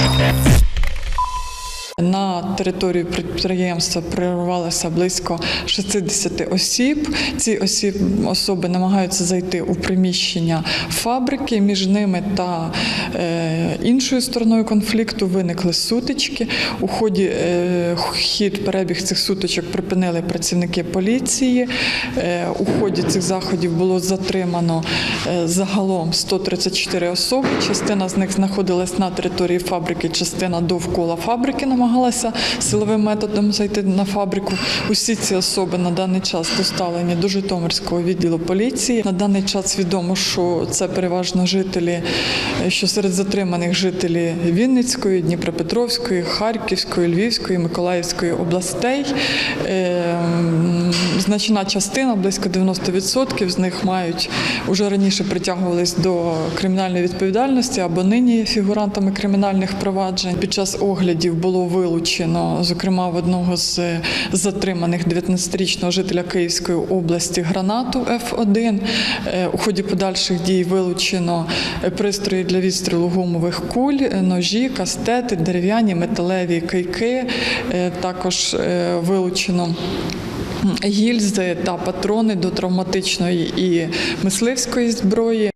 Thank you. На територію підприємства прирвалося близько 60 осіб. Ці осіб, особи намагаються зайти у приміщення фабрики. Між ними та е, іншою стороною конфлікту виникли сутички. У ході е, хід перебіг цих сутичок припинили працівники поліції. Е, у ході цих заходів було затримано загалом 134 особи. Частина з них знаходилась на території фабрики, частина довкола фабрики намагалася силовим методом зайти на фабрику. Усі ці особи на даний час доставлені до Житомирського відділу поліції. На даний час відомо, що це переважно жителі, що серед затриманих жителі Вінницької, Дніпропетровської, Харківської, Львівської, Миколаївської областей. Значна частина, близько 90% з них мають уже раніше притягувались до кримінальної відповідальності або нині фігурантами кримінальних проваджень. Під час оглядів було вилучено, зокрема, в одного з затриманих 19-річного жителя Київської області гранату Ф1. Е, У ході подальших дій вилучено пристрої для відстрілу гумових куль, ножі, кастети, дерев'яні, металеві кийки. Е, Також е, вилучено гільзи та патрони до травматичної і мисливської зброї.